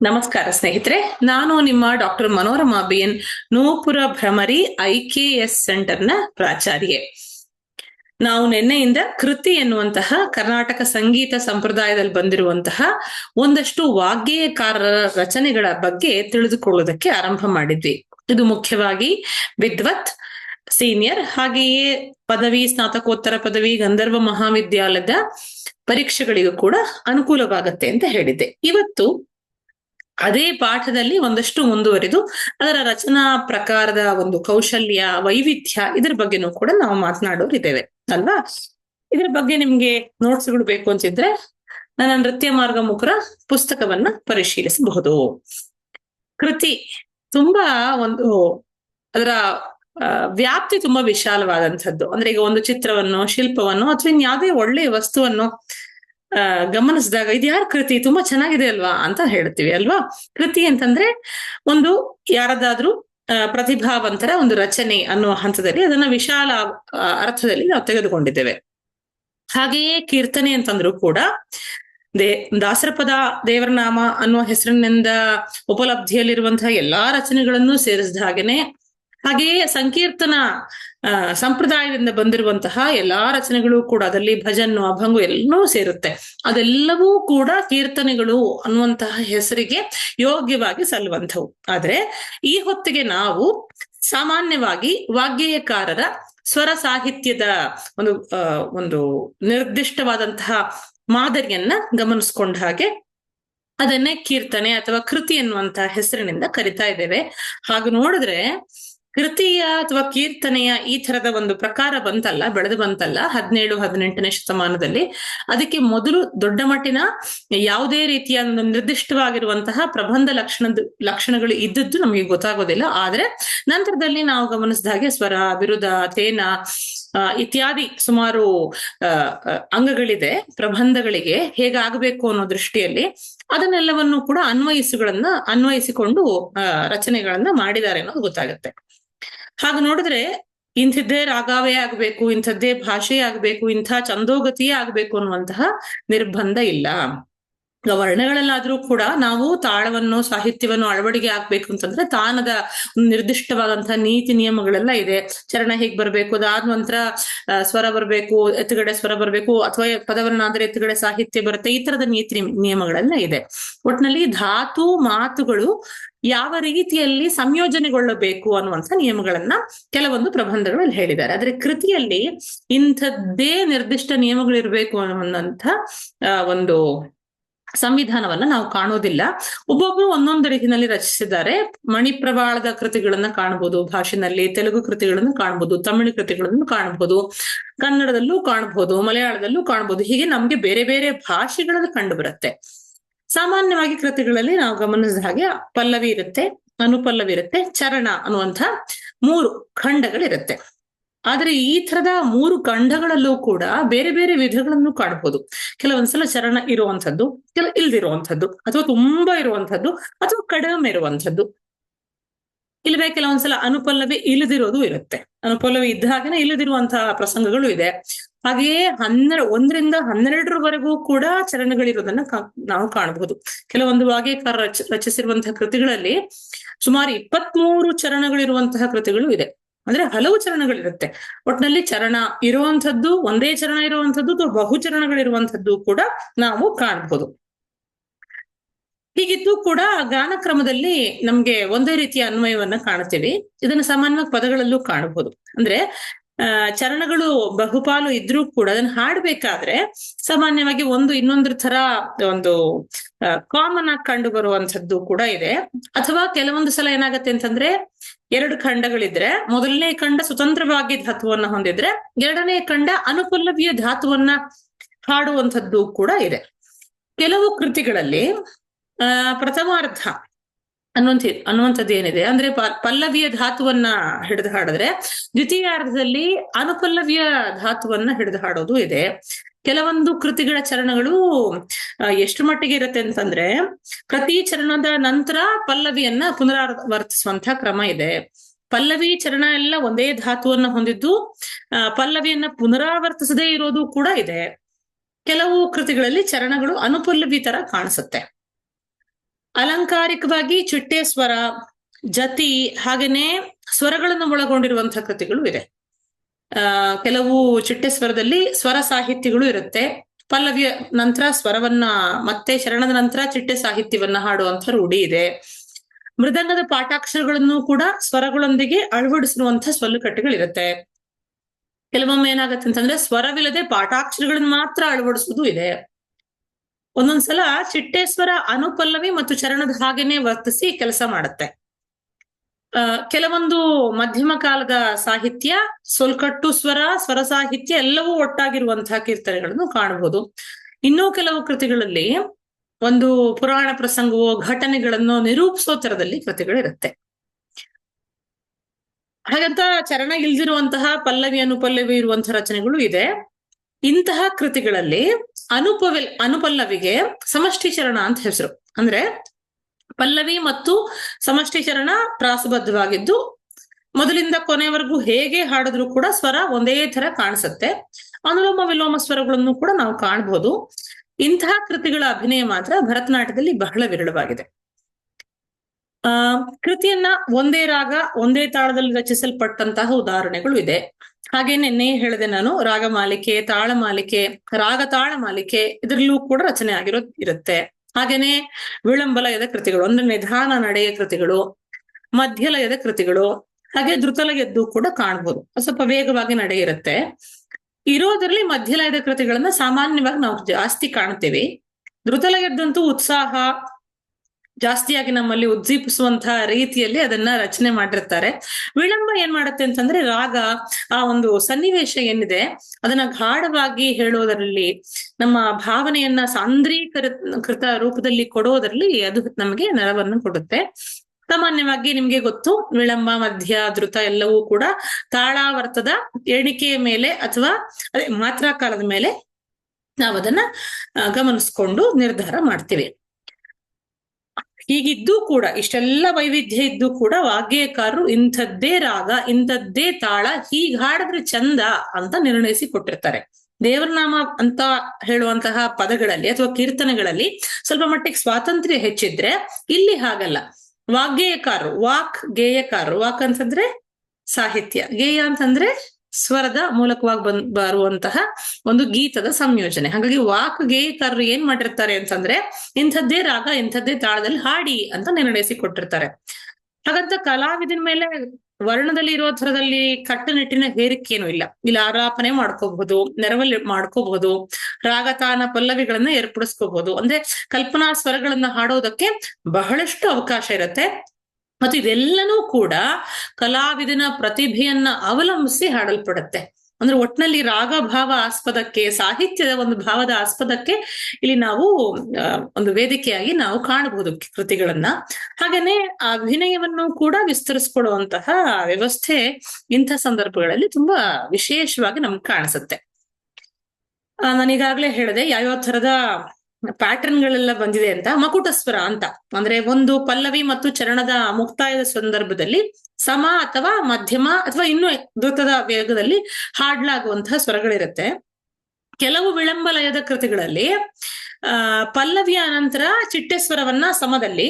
ನಮಸ್ಕಾರ ಸ್ನೇಹಿತರೆ, ನಾನು ನಿಮ್ಮ doctor Manorama B N Nupura Bhramari I K S ಸೆಂಟರ್ನ ಪ್ರಾಚಾರ್ಯೆ. ನಾವು ನಿನ್ನೆಯಿಂದ ಕೃತಿ ಎನ್ನುವಂತಹ ಕರ್ನಾಟಕ ಸಂಗೀತ ಸಂಪ್ರದಾಯದಲ್ಲಿ ಬಂದಿರುವಂತಹ ಒಂದಷ್ಟು ವಾಗ್ಗೇಯಕಾರರ ರಚನೆಗಳ ಬಗ್ಗೆ ತಿಳಿದುಕೊಳ್ಳುವುದಕ್ಕೆ ಆರಂಭ ಮಾಡಿದ್ವಿ. ಇದು ಮುಖ್ಯವಾಗಿ ವಿದ್ವತ್ ಸೀನಿಯರ್ ಹಾಗೆಯೇ ಪದವಿ, ಸ್ನಾತಕೋತ್ತರ ಪದವಿ, ಗಂಧರ್ವ ಮಹಾವಿದ್ಯಾಲಯದ ಪರೀಕ್ಷೆಗಳಿಗೂ ಕೂಡ ಅನುಕೂಲವಾಗುತ್ತೆ ಅಂತ ಹೇಳಿದ್ದೆ. ಇವತ್ತು ಅದೇ ಪಾಠದಲ್ಲಿ ಒಂದಷ್ಟು ಮುಂದುವರಿದು ಅದರ ರಚನಾ ಪ್ರಕಾರದ ಒಂದು ಕೌಶಲ್ಯ, ವೈವಿಧ್ಯ ಇದ್ರ ಬಗ್ಗೆನೂ ಕೂಡ ನಾವು ಮಾತನಾಡೋರಿದ್ದೇವೆ ಅಲ್ವಾ? ಇದ್ರ ಬಗ್ಗೆ ನಿಮ್ಗೆ ನೋಟ್ಸ್ಗಳು ಬೇಕು ಅಂತಿದ್ರೆ ನನ್ನ ನೃತ್ಯ ಮಾರ್ಗ ಮುಖರ ಪುಸ್ತಕವನ್ನ ಪರಿಶೀಲಿಸಬಹುದು. ಕೃತಿ ತುಂಬಾ ಒಂದು ಅದರ ವ್ಯಾಪ್ತಿ ತುಂಬಾ ವಿಶಾಲವಾದಂಥದ್ದು. ಅಂದ್ರೆ ಈಗ ಒಂದು ಚಿತ್ರವನ್ನು, ಶಿಲ್ಪವನ್ನು, ಅಥವಾ ಇನ್ಯಾವುದೇ ಒಳ್ಳೆಯ ವಸ್ತುವನ್ನು ಗಮನಿಸಿದಾಗ ಇದು ಯಾರ ಕೃತಿ? ತುಂಬಾ ಚೆನ್ನಾಗಿದೆ ಅಲ್ವಾ ಅಂತ ಹೇಳ್ತೀವಿ ಅಲ್ವಾ? ಕೃತಿ ಅಂತಂದ್ರೆ ಒಂದು ಯಾರದಾದ್ರೂ ಪ್ರತಿಭಾವಂತರ ಒಂದು ರಚನೆ ಅನ್ನುವ ಹಂತದಲ್ಲಿ ಅದನ್ನ ವಿಶಾಲ ಅರ್ಥದಲ್ಲಿ ನಾವು ತೆಗೆದುಕೊಂಡಿದ್ದೇವೆ. ಹಾಗೆಯೇ ಕೀರ್ತನೆ ಅಂತಂದ್ರೂ ಕೂಡ ದೇ, ದಾಸರಪದ ದೇವರ ನಾಮ ಅನ್ನುವ ಹೆಸರಿನಿಂದ ಉಪಲಬ್ಧಿಯಲ್ಲಿರುವಂತಹ ಎಲ್ಲಾ ರಚನೆಗಳನ್ನು ಸೇರಿಸಿದ ಹಾಗೇನೆ ಹಾಗೆಯೇ ಸಂಕೀರ್ತನ ಸಂಪ್ರದಾಯದಿಂದ ಬಂದಿರುವಂತಹ ಎಲ್ಲಾ ರಚನೆಗಳು ಕೂಡ ಅದರಲ್ಲಿ ಭಜನ್ನು ಅಭಂಗು ಎಲ್ಲವೂ ಸೇರುತ್ತೆ. ಅದೆಲ್ಲವೂ ಕೂಡ ಕೀರ್ತನೆಗಳು ಅನ್ನುವಂತಹ ಹೆಸರಿಗೆ ಯೋಗ್ಯವಾಗಿ ಸಲ್ಲುವಂಥವು. ಆದ್ರೆ ಈ ಹೊತ್ತಿಗೆ ನಾವು ಸಾಮಾನ್ಯವಾಗಿ ವಾಗ್ಗೇಯಕಾರರ ಸ್ವರ ಸಾಹಿತ್ಯದ ಒಂದು ಒಂದು ನಿರ್ದಿಷ್ಟವಾದಂತಹ ಮಾದರಿಯನ್ನ ಗಮನಿಸ್ಕೊಂಡ ಹಾಗೆ ಅದನ್ನೇ ಕೀರ್ತನೆ ಅಥವಾ ಕೃತಿ ಎನ್ನುವಂತಹ ಹೆಸರಿನಿಂದ ಕರಿತಾ ಇದ್ದೇವೆ. ಹಾಗೆ ನೋಡಿದ್ರೆ ಕೃತಿಯ ಅಥವಾ ಕೀರ್ತನೆಯ ಈ ತರದ ಒಂದು ಪ್ರಕಾರ ಬಂತಲ್ಲ, ಬೆಳೆದು ಬಂತಲ್ಲ, ಹದಿನೇಳು, ಹದಿನೆಂಟನೇ ಶತಮಾನದಲ್ಲಿ, ಅದಕ್ಕೆ ಮೊದಲು ದೊಡ್ಡ ಮಟ್ಟಿನ ಯಾವುದೇ ರೀತಿಯ ನಿರ್ದಿಷ್ಟವಾಗಿರುವಂತಹ ಪ್ರಬಂಧ ಲಕ್ಷಣದ, ಲಕ್ಷಣಗಳು ಇದ್ದದ್ದು ನಮಗೆ ಗೊತ್ತಾಗೋದಿಲ್ಲ. ಆದ್ರೆ ನಂತರದಲ್ಲಿ ನಾವು ಗಮನಿಸಿದ ಹಾಗೆ ಸ್ವರ, ಬಿರುದ, ತೇನ ಇತ್ಯಾದಿ ಸುಮಾರು ಅಂಗಗಳಿದೆ, ಪ್ರಬಂಧಗಳಿಗೆ ಹೇಗಾಗಬೇಕು ಅನ್ನೋ ದೃಷ್ಟಿಯಲ್ಲಿ ಅದನ್ನೆಲ್ಲವನ್ನು ಕೂಡ ಅನ್ವಯಿಸುಗಳನ್ನ, ಅನ್ವಯಿಸಿಕೊಂಡು ರಚನೆಗಳನ್ನ ಮಾಡಿದ್ದಾರೆ ಅನ್ನೋದು ಗೊತ್ತಾಗುತ್ತೆ. ಹಾಗೆ ನೋಡಿದ್ರೆ ಇಂಥದ್ದೇ ರಾಗಾವೇ ಆಗ್ಬೇಕು ಇಂಥದ್ದೇ ಭಾಷೆ ಆಗ್ಬೇಕು ಇಂಥ ಚಂದೋಗತಿಯೇ ಆಗ್ಬೇಕು ಅನ್ನುವಂತಹ ನಿರ್ಬಂಧ ಇಲ್ಲ. ವರ್ಣಗಳಲ್ಲಾದ್ರೂ ಕೂಡ ನಾವು ತಾಳವನ್ನು, ಸಾಹಿತ್ಯವನ್ನು ಅಳವಡಿಕೆ ಆಗ್ಬೇಕು ಅಂತಂದ್ರೆ ತಾನದ ನಿರ್ದಿಷ್ಟವಾದಂತಹ ನೀತಿ ನಿಯಮಗಳೆಲ್ಲ ಇದೆ. ಚರಣ ಹೇಗ್ ಬರ್ಬೇಕು, ಅದಾದ ನಂತರ ಸ್ವರ ಬರ್ಬೇಕು, ಎತ್ತುಗಡೆ ಸ್ವರ ಬರ್ಬೇಕು, ಅಥವಾ ಪದವನ್ನಾದ್ರೆ ಎತ್ತುಗಡೆ ಸಾಹಿತ್ಯ ಬರುತ್ತೆ, ಈ ತರದ ನೀತಿ ನಿಯಮಗಳೆಲ್ಲ ಇದೆ. ಒಟ್ನಲ್ಲಿ ಧಾತು, ಮಾತುಗಳು ಯಾವ ರೀತಿಯಲ್ಲಿ ಸಂಯೋಜನೆಗೊಳ್ಳಬೇಕು ಅನ್ನುವಂಥ ನಿಯಮಗಳನ್ನ ಕೆಲವೊಂದು ಪ್ರಬಂಧಗಳಲ್ಲಿ ಹೇಳಿದ್ದಾರೆ. ಆದ್ರೆ ಕೃತಿಯಲ್ಲಿ ಇಂಥದ್ದೇ ನಿರ್ದಿಷ್ಟ ನಿಯಮಗಳಿರ್ಬೇಕು ಅನ್ನುವಂಥ ಒಂದು ಸಂವಿಧಾನವನ್ನ ನಾವು ಕಾಣೋದಿಲ್ಲ. ಒಬ್ಬೊಬ್ರು ಒಂದೊಂದು ರೀತಿಯಲ್ಲಿ ರಚಿಸಿದ್ದಾರೆ. ಮಣಿಪ್ರವಾಳದ ಕೃತಿಗಳನ್ನ ಕಾಣಬಹುದು ಭಾಷೆನಲ್ಲಿ ತೆಲುಗು ಕೃತಿಗಳನ್ನು ಕಾಣಬಹುದು ತಮಿಳು ಕೃತಿಗಳನ್ನು ಕಾಣಬಹುದು ಕನ್ನಡದಲ್ಲೂ ಕಾಣಬಹುದು ಮಲಯಾಳದಲ್ಲೂ ಕಾಣಬಹುದು ಹೀಗೆ ನಮ್ಗೆ ಬೇರೆ ಬೇರೆ ಭಾಷೆಗಳಲ್ಲಿ ಕಂಡು ಬರುತ್ತೆ ಸಾಮಾನ್ಯವಾಗಿ ಕೃತಿಗಳಲ್ಲಿ ನಾವು ಗಮನಿಸಿದ ಹಾಗೆ ಪಲ್ಲವಿ ಇರುತ್ತೆ, ಅನುಪಲ್ಲವಿ ಇರುತ್ತೆ, ಚರಣ ಅನ್ನುವಂಥ ಮೂರು ಖಂಡಗಳಿರುತ್ತೆ. ಆದ್ರೆ ಈ ತರದ ಮೂರು ಖಂಡಗಳಲ್ಲೂ ಕೂಡ ಬೇರೆ ಬೇರೆ ವಿಧಗಳನ್ನು ಕಾಣಬಹುದು ಕೆಲವೊಂದ್ಸಲ ಚರಣ ಇರುವಂತದ್ದು ಕೆಲ ಇಲ್ದಿರುವಂತದ್ದು ಅಥವಾ ತುಂಬಾ ಇರುವಂತದ್ದು ಅಥವಾ ಕಡಿಮೆ ಇರುವಂತದ್ದು ಇಲ್ಲವೇ ಕೆಲವೊಂದ್ಸಲ ಅನುಪಲ್ಲವಿ ಇಲ್ಲದಿರೋದು ಇರುತ್ತೆ. ಅನುಪಲ್ಲವಿ ಇದ್ದ ಹಾಗೆನೇ ಇಲ್ಲದಿರುವಂತಹ ಪ್ರಸಂಗಗಳು ಇದೆ. ಹಾಗೆಯೇ ಹನ್ನೆರಡು ಒಂದರಿಂದ ಹನ್ನೆರಡರವರೆಗೂ ಕೂಡ ಚರಣಗಳಿರೋದನ್ನ ನಾವು ಕಾಣಬಹುದು ಕೆಲವೊಂದು ವಾಗ್ಯಕಾರ ರಚ ರಚಿಸಿರುವಂತಹ ಕೃತಿಗಳಲ್ಲಿ ಸುಮಾರು ಇಪ್ಪತ್ಮೂರು ಚರಣಗಳಿರುವಂತಹ ಕೃತಿಗಳು ಇದೆ. ಅಂದ್ರೆ ಹಲವು ಚರಣಗಳಿರುತ್ತೆ. ಒಟ್ನಲ್ಲಿ ಚರಣ ಇರುವಂತದ್ದು ಒಂದೇ ಚರಣ ಇರುವಂತದ್ದು ಅಥವಾ ಬಹುಚರಣಗಳಿರುವಂತದ್ದು ಕೂಡ ನಾವು ಕಾಣಬಹುದು ಹೀಗಿದ್ದು ಕೂಡ ಗಾನ ಕ್ರಮದಲ್ಲಿ ನಮ್ಗೆ ಒಂದೇ ರೀತಿಯ ಅನ್ವಯವನ್ನ ಕಾಣುತ್ತೀವಿ. ಇದನ್ನ ಸಾಮಾನ್ಯವಾಗಿ ಪದಗಳಲ್ಲೂ ಕಾಣಬಹುದು. ಅಂದ್ರೆ ಚರಣಗಳು ಬಹುಪಾಲು ಇದ್ರೂ ಕೂಡ ಅದನ್ನ ಹಾಡ್ಬೇಕಾದ್ರೆ ಸಾಮಾನ್ಯವಾಗಿ ಒಂದು ಇನ್ನೊಂದ್ರ ತರ ಒಂದು ಕಾಮನ್ ಆಗಿ ಕಂಡು ಬರುವಂತದ್ದು ಕೂಡ ಇದೆ. ಅಥವಾ ಕೆಲವೊಂದು ಸಲ ಏನಾಗತ್ತೆ ಅಂತಂದ್ರೆ ಎರಡು ಖಂಡಗಳಿದ್ರೆ, ಮೊದಲನೇ ಖಂಡ ಸ್ವತಂತ್ರವಾಗಿ ಧಾತುವನ್ನ ಹೊಂದಿದ್ರೆ, ಎರಡನೇ ಖಂಡ ಅನುಪಲ್ಲವಿಯ ಧಾತುವನ್ನ ಹಾಡುವಂಥದ್ದು ಕೂಡ ಇದೆ. ಕೆಲವು ಕೃತಿಗಳಲ್ಲಿ, ಆ, ಪ್ರಥಮಾರ್ಧ ಅನ್ನುವಂಥ, ಅನ್ನುವಂಥದ್ದು ಏನಿದೆ? ಅಂದ್ರೆ ಪಲ್ಲವಿಯ ಧಾತುವನ್ನ ಹಿಡಿದು ಹಾಡಿದ್ರೆ, ದ್ವಿತೀಯಾರ್ಧದಲ್ಲಿ ಅನುಪಲ್ಲವಿಯ ಧಾತುವನ್ನ ಹಿಡಿದು ಹಾಡೋದು ಇದೆ. ಕೆಲವೊಂದು ಕೃತಿಗಳ ಚರಣಗಳು ಎಷ್ಟು ಮಟ್ಟಿಗೆ ಇರುತ್ತೆ ಅಂತಂದ್ರೆ, ಪ್ರತಿ ಚರಣದ ನಂತರ ಪಲ್ಲವಿಯನ್ನ ಪುನರಾವರ್ತಿಸುವಂತ ಕ್ರಮ ಇದೆ. ಪಲ್ಲವಿ ಚರಣ ಎಲ್ಲ ಒಂದೇ ಧಾತುವನ್ನ ಹೊಂದಿದ್ದು ಪಲ್ಲವಿಯನ್ನ ಪುನರಾವರ್ತಿಸದೇ ಇರೋದು ಕೂಡ ಇದೆ. ಕೆಲವು ಕೃತಿಗಳಲ್ಲಿ ಚರಣಗಳು ಅನುಪಲ್ಲವಿ ತರ ಕಾಣಿಸುತ್ತೆ. ಅಲಂಕಾರಿಕವಾಗಿ ಚಿಟ್ಟೆ ಸ್ವರ, ಜತಿ, ಹಾಗೇನೆ ಸ್ವರಗಳನ್ನು ಒಳಗೊಂಡಿರುವಂತಹ ಕೃತಿಗಳು ಇದೆ. ಕೆಲವು ಚಿಟ್ಟೆ ಸ್ವರದಲ್ಲಿ ಸ್ವರ ಸಾಹಿತ್ಯಗಳು ಇರುತ್ತೆ. ಪಲ್ಲವಿಯ ನಂತರ ಸ್ವರವನ್ನ, ಮತ್ತೆ ಶರಣದ ನಂತರ ಚಿಟ್ಟೆ ಸಾಹಿತ್ಯವನ್ನ ಹಾಡುವಂತ ರೂಢಿ ಇದೆ. ಮೃದಂಗದ ಪಾಠಾಕ್ಷರಗಳನ್ನು ಕೂಡ ಸ್ವರಗಳೊಂದಿಗೆ ಅಳವಡಿಸಿರುವಂತಹ ಸ್ವಲ್ಲುಕಟ್ಟೆಗಳಿರುತ್ತೆ ಕೆಲವೊಮ್ಮೆ ಏನಾಗತ್ತೆ ಅಂತಂದ್ರೆ ಸ್ವರವಿಲ್ಲದೆ ಪಾಠಾಕ್ಷರಗಳನ್ನ ಮಾತ್ರ ಅಳವಡಿಸುವುದು ಇದೆ. ಒಂದೊಂದ್ಸಲ ಚಿಟ್ಟೆ ಸ್ವರ ಅನುಪಲ್ಲವಿ ಮತ್ತು ಚರಣದ ಹಾಗೇನೆ ವರ್ತಿಸಿ ಕೆಲಸ ಮಾಡುತ್ತೆ. ಕೆಲವೊಂದು ಮಧ್ಯಮ ಕಾಲದ ಸಾಹಿತ್ಯ, ಸೊಲ್ಕಟ್ಟು ಸ್ವರ ಸ್ವರ ಸಾಹಿತ್ಯ ಎಲ್ಲವೂ ಒಟ್ಟಾಗಿರುವಂತಹ ಕೀರ್ತನೆಗಳನ್ನು ಕಾಣಬಹುದು. ಇನ್ನೂ ಕೆಲವು ಕೃತಿಗಳಲ್ಲಿ ಒಂದು ಪುರಾಣ ಪ್ರಸಂಗವೋ, ಘಟನೆಗಳನ್ನು ನಿರೂಪಿಸೋ ತರದಲ್ಲಿ ಕೃತಿಗಳಿರುತ್ತೆ. ಹಾಗಂತ ಚರಣ ಇಲ್ದಿರುವಂತಹ ಪಲ್ಲವಿ ಅನುಪಲ್ಲವಿ ಇರುವಂತಹ ರಚನೆಗಳು ಇದೆ. ಇಂತಹ ಕೃತಿಗಳಲ್ಲಿ ಅನುಪವಿ ಅನುಪಲ್ಲವಿಗೆ ಸಮಷ್ಟಿ ಚರಣ ಅಂತ ಹೆಸರು. ಅಂದ್ರೆ ಪಲ್ಲವಿ ಮತ್ತು ಸಮಷ್ಟಿ ಚರಣ ಪ್ರಾಸಬದ್ಧವಾಗಿದ್ದು, ಮೊದಲಿಂದ ಕೊನೆವರೆಗೂ ಹೇಗೆ ಹಾಡಿದ್ರು ಕೂಡ ಸ್ವರ ಒಂದೇ ತರ ಕಾಣಿಸುತ್ತೆ. ಅನುಲೋಮ ವಿಲೋಮ ಸ್ವರಗಳನ್ನು ಕೂಡ ನಾವು ಕಾಣಬಹುದು ಇಂತಹ ಕೃತಿಗಳ ಅಭಿನಯ ಮಾತ್ರ ಭರತನಾಟ್ಯದಲ್ಲಿ ಬಹಳ ವಿರಳವಾಗಿದೆ. ಆ, ಕೃತಿಯನ್ನ ಒಂದೇ ರಾಗ, ಒಂದೇ ತಾಳದಲ್ಲಿ ರಚಿಸಲ್ಪಟ್ಟಂತಹ ಉದಾಹರಣೆಗಳು ಇದೆ. ಹಾಗೆ ನಿನ್ನೆ ಹೇಳಿದೆ ನಾನು, ರಾಗಮಾಲಿಕೆ, ತಾಳಮಾಲಿಕೆ ರಾಗ ತಾಳಮಾಲಿಕೆ ಇದರಲ್ಲೂ ಕೂಡ ರಚನೆ ಆಗಿರೋ ಇರುತ್ತೆ. ಹಾಗೇನೆ ವಿಳಂಬಲಯದ ಕೃತಿಗಳು, ಅಂದ್ರೆ ನಿಧಾನ ನಡೆಯ ಕೃತಿಗಳು, ಮಧ್ಯಲಯದ ಕೃತಿಗಳು, ಹಾಗೆ ಧೃತಲಯದ್ದು ಕೂಡ ಕಾಣ್ಬೋದು. ಸ್ವಲ್ಪ ವೇಗವಾಗಿ ನಡೆಯಿರುತ್ತೆ. ಇರೋದ್ರಲ್ಲಿ ಮಧ್ಯಲಯದ ಕೃತಿಗಳನ್ನ ಸಾಮಾನ್ಯವಾಗಿ ನಾವು ಜಾಸ್ತಿ ಕಾಣ್ತೇವೆ. ಧೃತಲಯದ್ದಂತೂ ಉತ್ಸಾಹ ಜಾಸ್ತಿಯಾಗಿ ನಮ್ಮಲ್ಲಿ ಉದ್ದೀಪಿಸುವಂತಹ ರೀತಿಯಲ್ಲಿ ಅದನ್ನ ರಚನೆ ಮಾಡಿರ್ತಾರೆ. ವಿಳಂಬ ಏನ್ ಮಾಡುತ್ತೆ ಅಂತಂದ್ರೆ ರಾಗ, ಆ ಒಂದು ಸನ್ನಿವೇಶ ಏನಿದೆ, ಅದನ್ನ ಗಾಢವಾಗಿ ಹೇಳೋದರಲ್ಲಿ, ನಮ್ಮ ಭಾವನೆಯನ್ನ ಸಾಂದ್ರೀಕೃತ, ಕೃತ ರೂಪದಲ್ಲಿ ಕೊಡೋದರಲ್ಲಿ ಅದು ನಮಗೆ ನೆರವನ್ನು ಕೊಡುತ್ತೆ. ಸಾಮಾನ್ಯವಾಗಿ ನಿಮ್ಗೆ ಗೊತ್ತು, ವಿಳಂಬ, ಮಧ್ಯ ಧೃತ ಎಲ್ಲವೂ ಕೂಡ ತಾಳಾವರ್ತದ ಎಣಿಕೆಯ ಮೇಲೆ ಅಥವಾ, ಅದೇ ಮಾತ್ರಾ ಕಾಲದ ಮೇಲೆ ನಾವು ಅದನ್ನ ಗಮನಿಸ್ಕೊಂಡು ನಿರ್ಧಾರ ಮಾಡ್ತೀವಿ. ಹೀಗಿದ್ದು ಕೂಡ, ಇಷ್ಟೆಲ್ಲ ವೈವಿಧ್ಯ ಇದ್ದು ಕೂಡ ವಾಗ್ಯಕಾರರು ಇಂಥದ್ದೇ ರಾಗ, ಇಂಥದ್ದೇ ತಾಳ, ಹೀಗ್ ಹಾಡಿದ್ರೆ ಚಂದ ಅಂತ ನಿರ್ಣಯಿಸಿ ಕೊಟ್ಟಿರ್ತಾರೆ. ದೇವರನಾಮ ಅಂತ ಹೇಳುವಂತಹ ಪದಗಳಲ್ಲಿ ಅಥವಾ ಕೀರ್ತನೆಗಳಲ್ಲಿ ಸ್ವಲ್ಪ ಮಟ್ಟಿಗೆ ಸ್ವಾತಂತ್ರ್ಯ ಹೆಚ್ಚಿದ್ರೆ ಇಲ್ಲಿ ಹಾಗಲ್ಲ. ವಾಗ್ಗೇಯಕಾರರು ವಾಕ್ ಗೇಯಕಾರರು, ವಾಕ್ ಅಂತಂದ್ರೆ ಸಾಹಿತ್ಯ, ಗೇಯ ಅಂತಂದ್ರೆ ಸ್ವರದ ಮೂಲಕವಾಗಿ ಬಂದ್ ಬರುವಂತಹ ಒಂದು ಗೀತದ ಸಂಯೋಜನೆ. ಹಾಗಾಗಿ ವಾಕ್ ಗೇಯಕಾರರು ಏನ್ ಮಾಡಿರ್ತಾರೆ ಅಂತಂದ್ರೆ, ಇಂಥದ್ದೇ ರಾಗ, ಇಂಥದ್ದೇ ತಾಳದಲ್ಲಿ ಹಾಡಿ ಅಂತ ನಿರ್ಣಯಿಸಿ ಕೊಟ್ಟಿರ್ತಾರೆ. ಹಾಗಂತ ಕಲಾವಿದನ ಮೇಲೆ ವರ್ಣದಲ್ಲಿ ಇರೋ ಥರದಲ್ಲಿ ಕಟ್ಟುನಿಟ್ಟಿನ ಹೇರಿಕೆನೂ ಇಲ್ಲ. ಇಲ್ಲ ಆರಾಪನೆ ಮಾಡ್ಕೋಬಹುದು, ನೆರವಲ್ಲಿ ಮಾಡ್ಕೋಬಹುದು, ರಾಗತಾನ ಪಲ್ಲವಿಗಳನ್ನ ಏರ್ಪಡಿಸ್ಕೋಬಹುದು. ಅಂದ್ರೆ ಕಲ್ಪನಾ ಸ್ವರಗಳನ್ನ ಹಾಡೋದಕ್ಕೆ ಬಹಳಷ್ಟು ಅವಕಾಶ ಇರುತ್ತೆ. ಮತ್ತು ಇದೆಲ್ಲನೂ ಕೂಡ ಕಲಾವಿದನ ಪ್ರತಿಭೆಯನ್ನ ಅವಲಂಬಿಸಿ ಹಾಡಲ್ಪಡುತ್ತೆ. ಅಂದ್ರೆ ಒಟ್ನಲ್ಲಿ ರಾಗ ಭಾವ ಆಸ್ಪದಕ್ಕೆ ಸಾಹಿತ್ಯದ ಒಂದು ಭಾವದ ಆಸ್ಪದಕ್ಕೆ ಇಲ್ಲಿ ನಾವು ಒಂದು ವೇದಿಕೆಯಾಗಿ ನಾವು ಕಾಣಬಹುದು ಕೃತಿಗಳನ್ನ. ಹಾಗೇನೆ ಅಭಿನಯವನ್ನು ಕೂಡ ವಿಸ್ತರಿಸ್ಕೊಡುವಂತಹ ವ್ಯವಸ್ಥೆ ಇಂಥ ಸಂದರ್ಭಗಳಲ್ಲಿ ತುಂಬಾ ವಿಶೇಷವಾಗಿ ನಮ್ಗೆ ಕಾಣಿಸುತ್ತೆ. ನಾನೀಗಾಗ್ಲೇ ಹೇಳಿದೆ ಯಾವ್ಯಾವ ಥರದ ಪ್ಯಾಟರ್ನ್ ಗಳೆಲ್ಲ ಬಂದಿದೆ ಅಂತ ಮಕುಟ ಸ್ವರ ಅಂತ. ಅಂದ್ರೆ ಒಂದು ಪಲ್ಲವಿ ಮತ್ತು ಚರಣದ ಮುಕ್ತಾಯದ ಸಂದರ್ಭದಲ್ಲಿ ಸಮ ಅಥವಾ ಮಧ್ಯಮ ಅಥವಾ ಇನ್ನೂ ದ್ರುತದ ವೇಗದಲ್ಲಿ ಹಾಡ್ಲಾಗುವಂತಹ ಸ್ವರಗಳಿರುತ್ತೆ. ಕೆಲವು ವಿಳಂಬ ಲಯದ ಕೃತಿಗಳಲ್ಲಿ ಪಲ್ಲವಿಯ ನಂತರ ಚಿಟ್ಟೆ ಸ್ವರವನ್ನ ಸಮದಲ್ಲಿ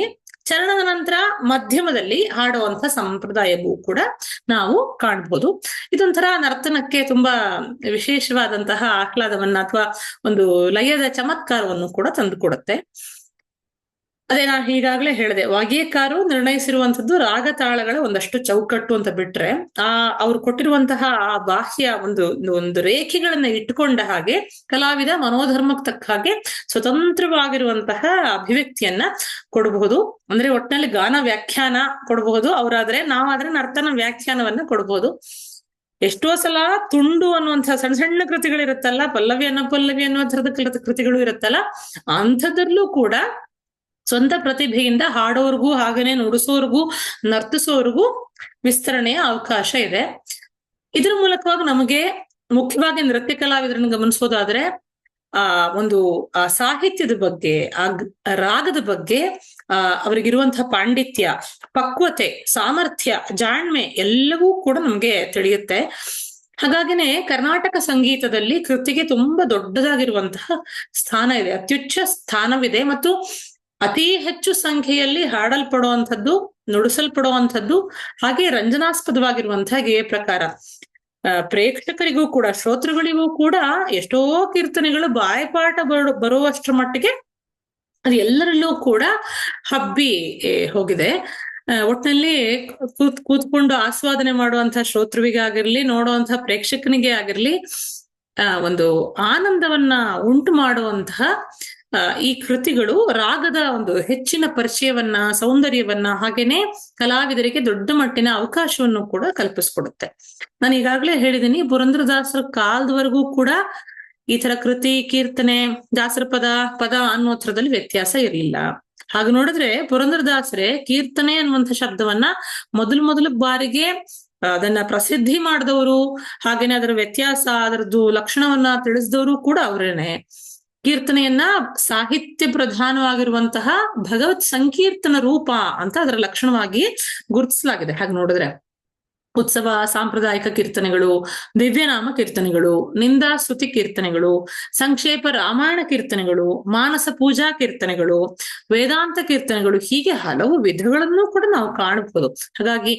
ಚರಣದ ನಂತರ ಮಧ್ಯಮದಲ್ಲಿ ಹಾಡುವಂತ ಸಂಪ್ರದಾಯವೂ ಕೂಡ ನಾವು ಕಾಣಬಹುದು ಇದೊಂಥರ ನರ್ತನಕ್ಕೆ ತುಂಬಾ ವಿಶೇಷವಾದಂತಹ ಆಹ್ಲಾದವನ್ನ ಅಥವಾ ಒಂದು ಲಯದ ಚಮತ್ಕಾರವನ್ನು ಕೂಡ ತಂದುಕೊಡುತ್ತೆ. ಅದೇ ನಾನು ಈಗಾಗಲೇ ಹೇಳಿದೆ ವಾಗೇಕಾರು ನಿರ್ಣಯಿಸಿರುವಂತದ್ದು ರಾಗ ತಾಳಗಳ ಒಂದಷ್ಟು ಚೌಕಟ್ಟು ಅಂತ ಬಿಟ್ರೆ, ಆ, ಅವ್ರು ಕೊಟ್ಟಿರುವಂತಹ ಆ ಬಾಹ್ಯ ಒಂದು ಒಂದು ರೇಖೆಗಳನ್ನ ಇಟ್ಟುಕೊಂಡ ಹಾಗೆ ಕಲಾವಿದ ಮನೋಧರ್ಮಕ್ಕೆ ತಕ್ಕ ಹಾಗೆ ಸ್ವತಂತ್ರವಾಗಿರುವಂತಹ ಅಭಿವ್ಯಕ್ತಿಯನ್ನ ಕೊಡಬಹುದು. ಅಂದ್ರೆ ಒಟ್ಟಿನಲ್ಲಿ ಗಾನ ವ್ಯಾಖ್ಯಾನ ಕೊಡಬಹುದು. ಅವರಾದ್ರೆ ನಾವಾದ್ರೆ ನರ್ತನ ವ್ಯಾಖ್ಯಾನವನ್ನ ಕೊಡಬಹುದು. ಎಷ್ಟೋ ಸಲ ತುಂಡು ಅನ್ನುವಂತಹ ಸಣ್ಣ ಸಣ್ಣ ಕೃತಿಗಳಿರುತ್ತಲ್ಲ, ಪಲ್ಲವಿ ಅನ್ನೋ ಪಲ್ಲವಿ ಅನ್ನೋ ಥರದ ಕೃತಿಗಳು ಇರುತ್ತಲ್ಲ, ಅಂಥದ್ರಲ್ಲೂ ಕೂಡ ಸ್ವಂತ ಪ್ರತಿಭೆಯಿಂದ ಹಾಡೋರ್ಗೂ ಹಾಗೇನೆ ನುಡಿಸೋರ್ಗೂ ನರ್ತಿಸೋರ್ಗೂ ವಿಸ್ತರಣೆಯ ಅವಕಾಶ ಇದೆ. ಇದ್ರ ಮೂಲಕವಾಗಿ ನಮಗೆ ಮುಖ್ಯವಾಗಿ ನೃತ್ಯ ಕಲಾವಿದರನ್ನು ಗಮನಿಸೋದಾದ್ರೆ, ಆ, ಒಂದು ಸಾಹಿತ್ಯದ ಬಗ್ಗೆ ಆ ರಾಗದ ಬಗ್ಗೆ, ಆ, ಅವರಿಗಿರುವಂತಹ ಪಾಂಡಿತ್ಯ, ಪಕ್ವತೆ, ಸಾಮರ್ಥ್ಯ, ಜಾಣ್ಮೆ ಎಲ್ಲವೂ ಕೂಡ ನಮ್ಗೆ ತಿಳಿಯುತ್ತೆ. ಹಾಗಾಗಿನೇ ಕರ್ನಾಟಕ ಸಂಗೀತದಲ್ಲಿ ಕೃತಿಗೆ ತುಂಬಾ ದೊಡ್ಡದಾಗಿರುವಂತಹ ಸ್ಥಾನ ಇದೆ. ಅತ್ಯುಚ್ಚ ಸ್ಥಾನವಿದೆ. ಮತ್ತು ಅತಿ ಹೆಚ್ಚು ಸಂಖ್ಯೆಯಲ್ಲಿ ಹಾಡಲ್ಪಡುವಂಥದ್ದು, ನುಡಿಸಲ್ಪಡುವಂಥದ್ದು, ಹಾಗೆ ರಂಜನಾಸ್ಪದವಾಗಿರುವಂತಹ ಗೇಯ ಪ್ರಕಾರ ಪ್ರೇಕ್ಷಕರಿಗೂ ಕೂಡ, ಶ್ರೋತೃಗಳಿಗೂ ಕೂಡ ಎಷ್ಟೋ ಕೀರ್ತನೆಗಳು ಬಾಯಪಾಠ ಬರು ಬರುವಷ್ಟರ ಮಟ್ಟಿಗೆ ಅದು ಎಲ್ಲರಲ್ಲೂ ಕೂಡ ಹಬ್ಬಿ ಹೋಗಿದೆ. ಒಟ್ಟಿನಲ್ಲಿ ಕೂತ್, ಕೂತ್ಕೊಂಡು ಆಸ್ವಾದನೆ ಮಾಡುವಂತಹ ಶ್ರೋತೃವಿಗಾಗಿರ್ಲಿ ನೋಡುವಂತಹ ಪ್ರೇಕ್ಷಕನಿಗೆ ಆಗಿರ್ಲಿ ಒಂದು ಆನಂದವನ್ನ ಉಂಟು ಮಾಡುವಂತಹ ಈ ಕೃತಿಗಳು ರಾಗದ ಒಂದು ಹೆಚ್ಚಿನ ಪರಿಚಯವನ್ನ, ಸೌಂದರ್ಯವನ್ನ ಹಾಗೇನೆ ಕಲಾವಿದರಿಗೆ ದೊಡ್ಡ ಮಟ್ಟಿನ ಅವಕಾಶವನ್ನು ಕೂಡ ಕಲ್ಪಿಸ್ಕೊಡುತ್ತೆ. ನಾನು ಈಗಾಗಲೇ ಹೇಳಿದ್ದೀನಿ ಪುರಂದ್ರದಾಸರ ಕಾಲದವರೆಗೂ ಕೂಡ ಈ ತರ ಕೃತಿ, ಕೀರ್ತನೆ, ದಾಸರ ಪದ ಪದ ಅನ್ನೋ ಥರದಲ್ಲಿ ವ್ಯತ್ಯಾಸ ಇರಲಿಲ್ಲ. ಹಾಗೆ ನೋಡಿದ್ರೆ ಪುರಂದ್ರದಾಸರೇ ಕೀರ್ತನೆ ಅನ್ನುವಂಥ ಶಬ್ದವನ್ನ ಮೊದಲು ಮೊದಲ ಬಾರಿಗೆ ಅದನ್ನ ಪ್ರಸಿದ್ಧಿ ಮಾಡಿದವರು, ಹಾಗೇನೆ ಅದರ ವ್ಯತ್ಯಾಸ, ಅದರದ್ದು ಲಕ್ಷಣವನ್ನ ತಿಳಿಸಿದವರು ಕೂಡ ಅವರೇನೆ. ಕೀರ್ತನೆಯನ್ನ ಸಾಹಿತ್ಯ ಪ್ರಧಾನವಾಗಿರುವಂತಹ ಭಗವತ್ ಸಂಕೀರ್ತನ ರೂಪ ಅಂತ ಅದರ ಲಕ್ಷಣವಾಗಿ ಗುರುತಿಸಲಾಗಿದೆ. ಹಾಗೆ ನೋಡಿದ್ರೆ ಉತ್ಸವ, ಸಾಂಪ್ರದಾಯಿಕ ಕೀರ್ತನೆಗಳು, ದಿವ್ಯನಾಮ ಕೀರ್ತನೆಗಳು, ನಿಂದಾ ಸ್ತುತಿ ಕೀರ್ತನೆಗಳು, ಸಂಕ್ಷೇಪ ರಾಮಾಯಣ ಕೀರ್ತನೆಗಳು, ಮಾನಸ ಪೂಜಾ ಕೀರ್ತನೆಗಳು, ವೇದಾಂತ ಕೀರ್ತನೆಗಳು, ಹೀಗೆ ಹಲವು ವಿಧಗಳನ್ನು ಕೂಡ ನಾವು ಕಾಣಬಹುದು. ಹಾಗಾಗಿ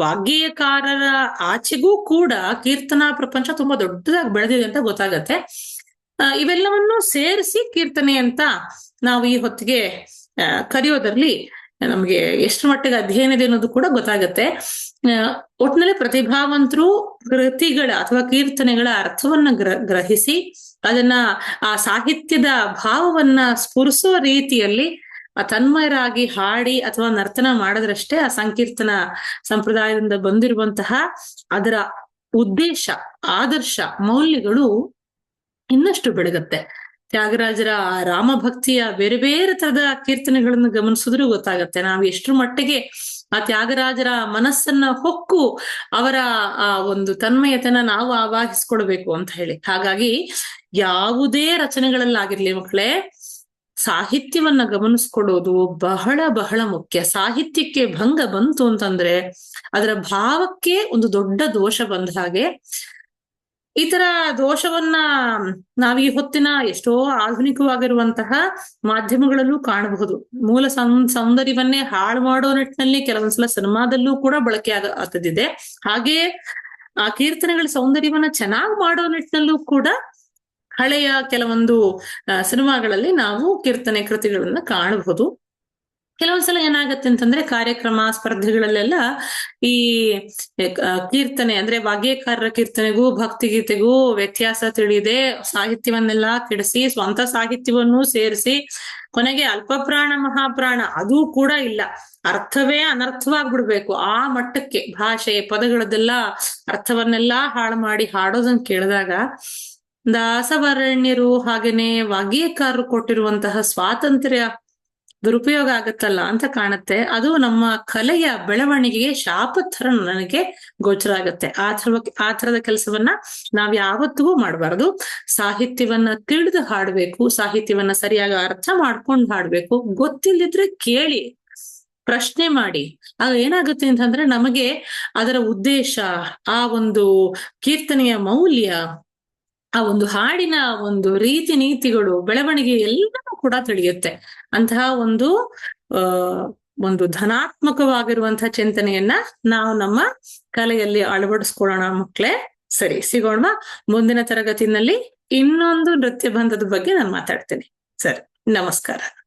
ವಾಗ್ಗೇಯಕಾರರ ಆಚೆಗೂ ಕೂಡ ಕೀರ್ತನಾ ಪ್ರಪಂಚ ತುಂಬಾ ದೊಡ್ಡದಾಗಿ ಬೆಳೆದಿದೆ ಅಂತ ಗೊತ್ತಾಗತ್ತೆ. ಇವೆಲ್ಲವನ್ನು ಸೇರಿಸಿ ಕೀರ್ತನೆ ಅಂತ ನಾವು ಈ ಹೊತ್ತಿಗೆ ಕರೆಯೋದ್ರಲ್ಲಿ ನಮಗೆ ಎಷ್ಟು ಮಟ್ಟಿಗೆ ಅಧ್ಯಯನ ಇದೆ ಅನ್ನೋದು ಕೂಡ ಗೊತ್ತಾಗತ್ತೆ. ಒಟ್ಟಿನಲ್ಲಿ ಪ್ರತಿಭಾವಂತರು ಕೃತಿಗಳ ಅಥವಾ ಕೀರ್ತನೆಗಳ ಅರ್ಥವನ್ನ ಗ್ರ, ಗ್ರಹಿಸಿ ಅದನ್ನ ಆ ಸಾಹಿತ್ಯದ ಭಾವವನ್ನ ಸ್ಫುರಿಸುವ ರೀತಿಯಲ್ಲಿ ತನ್ಮಯರಾಗಿ ಹಾಡಿ ಅಥವಾ ನರ್ತನ ಮಾಡಿದ್ರಷ್ಟೇ ಆ ಸಂಕೀರ್ತನ ಸಂಪ್ರದಾಯದಿಂದ ಬಂದಿರುವಂತಹ ಅದರ ಉದ್ದೇಶ, ಆದರ್ಶ, ಮೌಲ್ಯಗಳು ಇನ್ನಷ್ಟು ಬೆಳಗತ್ತೆ. ತ್ಯಾಗರಾಜರ ಆ ರಾಮಭಕ್ತಿಯ ಬೇರೆ ಬೇರೆ ತರದ ಕೀರ್ತನೆಗಳನ್ನು ಗಮನಿಸಿದ್ರೂ ಗೊತ್ತಾಗತ್ತೆ. ನಾವು ಎಷ್ಟ್ರ ಮಟ್ಟಿಗೆ ಆ ತ್ಯಾಗರಾಜರ ಮನಸ್ಸನ್ನ ಹೊಕ್ಕು ಅವರ ಆ ಒಂದು ತನ್ಮಯತನ ನಾವು ಆವಾಹಿಸ್ಕೊಳ್ಬೇಕು ಅಂತ ಹೇಳಿ. ಹಾಗಾಗಿ ಯಾವುದೇ ರಚನೆಗಳಲ್ಲಾಗಿರ್ಲಿ ಮಕ್ಕಳೇ, ಸಾಹಿತ್ಯವನ್ನ ಗಮನಿಸ್ಕೊಡೋದು ಬಹಳ ಬಹಳ ಮುಖ್ಯ. ಸಾಹಿತ್ಯಕ್ಕೆ ಭಂಗ ಬಂತು ಅಂತಂದ್ರೆ ಅದರ ಭಾವಕ್ಕೆ ಒಂದು ದೊಡ್ಡ ದೋಷ ಬಂದ ಹಾಗೆ ಈ ತರ ದೋಷವನ್ನ ನಾವ್ ಹೊತ್ತಿನ ಎಷ್ಟೋ ಆಧುನಿಕವಾಗಿರುವಂತಹ ಮಾಧ್ಯಮಗಳಲ್ಲೂ ಕಾಣಬಹುದು. ಮೂಲ ಸೌಂದರ್ಯವನ್ನೇ ಹಾಳು ಮಾಡೋ ನಿಟ್ಟಿನಲ್ಲಿ ಕೆಲವೊಂದ್ಸಲ ಸಿನಿಮಾದಲ್ಲೂ ಕೂಡ ಬಳಕೆ ಆಗ ಆಗ್ತದಿದೆ ಹಾಗೆ ಆ ಕೀರ್ತನೆಗಳ ಸೌಂದರ್ಯವನ್ನ ಚೆನ್ನಾಗಿ ಮಾಡೋ ನಿಟ್ಟಿನಲ್ಲೂ ಕೂಡ ಹಳೆಯ ಕೆಲವೊಂದು ಸಿನಿಮಾಗಳಲ್ಲಿ ನಾವು ಕೀರ್ತನೆ ಕೃತಿಗಳನ್ನ ಕಾಣಬಹುದು. ಕೆಲವೊಂದ್ಸಲ ಏನಾಗತ್ತೆ ಅಂತಂದ್ರೆ ಕಾರ್ಯಕ್ರಮ, ಸ್ಪರ್ಧೆಗಳಲ್ಲೆಲ್ಲ ಈ ಕೀರ್ತನೆ ಅಂದ್ರೆ ವಾಗ್ಯಕಾರರ ಕೀರ್ತನೆಗೂ ಭಕ್ತಿಗೀತೆಗೂ ವ್ಯತ್ಯಾಸ ತಿಳಿದೆ. ಸಾಹಿತ್ಯವನ್ನೆಲ್ಲ ಕೆಡಿಸಿ, ಸ್ವಂತ ಸಾಹಿತ್ಯವನ್ನು ಸೇರಿಸಿ, ಕೊನೆಗೆ ಅಲ್ಪಪ್ರಾಣ, ಮಹಾಪ್ರಾಣ ಅದೂ ಕೂಡ ಇಲ್ಲ. ಅರ್ಥವೇ ಅನರ್ಥವಾಗ್ಬಿಡ್ಬೇಕು. ಆ ಮಟ್ಟಕ್ಕೆ ಭಾಷೆ ಪದಗಳದೆಲ್ಲ ಅರ್ಥವನ್ನೆಲ್ಲ ಹಾಳು ಮಾಡಿ ಹಾಡೋದನ್ನ ಕೇಳಿದಾಗ, ದಾಸವರಣ್ಯರು ಹಾಗೇನೆ ವಾಗ್ಯಕಾರರು ಕೊಟ್ಟಿರುವಂತಹ ಸ್ವಾತಂತ್ರ್ಯ ದುರುಪಯೋಗ ಆಗತ್ತಲ್ಲ ಅಂತ ಕಾಣುತ್ತೆ. ಅದು ನಮ್ಮ ಕಲೆಯ ಬೆಳವಣಿಗೆಗೆ ಶಾಪ ತರ ನನಗೆ ಗೋಚರ ಆಗತ್ತೆ. ಆ ಥರ ಆ ಥರದ ಕೆಲಸವನ್ನ ನಾವ್ ಯಾವತ್ತಿಗೂ ಮಾಡಬಾರದು. ಸಾಹಿತ್ಯವನ್ನ ತಿಳಿದು ಹಾಡ್ಬೇಕು, ಸಾಹಿತ್ಯವನ್ನ ಸರಿಯಾಗಿ ಅರ್ಥ ಮಾಡ್ಕೊಂಡು ಹಾಡ್ಬೇಕು ಗೊತ್ತಿಲ್ಲದಿದ್ರೆ ಕೇಳಿ, ಪ್ರಶ್ನೆ ಮಾಡಿ. ಆಗ ಏನಾಗುತ್ತೆ ಅಂತಂದ್ರೆ ನಮಗೆ ಅದರ ಉದ್ದೇಶ, ಆ ಒಂದು ಕೀರ್ತನೆಯ ಮೌಲ್ಯ ಆ ಒಂದು ಹಾಡಿನ ಒಂದು ರೀತಿ ನೀತಿಗಳು ಬೆಳವಣಿಗೆ ಎಲ್ಲವೂ ಕೂಡ ತಿಳಿಯುತ್ತೆ. ಅಂತಹ ಒಂದು ಒಂದು ಧನಾತ್ಮಕವಾಗಿರುವಂತಹ ಚಿಂತನೆಯನ್ನ ನಾವು ನಮ್ಮ ಕಲೆಯಲ್ಲಿ ಅಳವಡಿಸ್ಕೊಳ್ಳೋಣ ಮಕ್ಕಳೇ ಸರಿ ಸಿಗೋಣ ಮುಂದಿನ ತರಗತಿನಲ್ಲಿ ಇನ್ನೊಂದು ನೃತ್ಯ ಬಂಧದ ಬಗ್ಗೆ ನಾನು ಮಾತಾಡ್ತೀನಿ. ಸರಿ, ನಮಸ್ಕಾರ.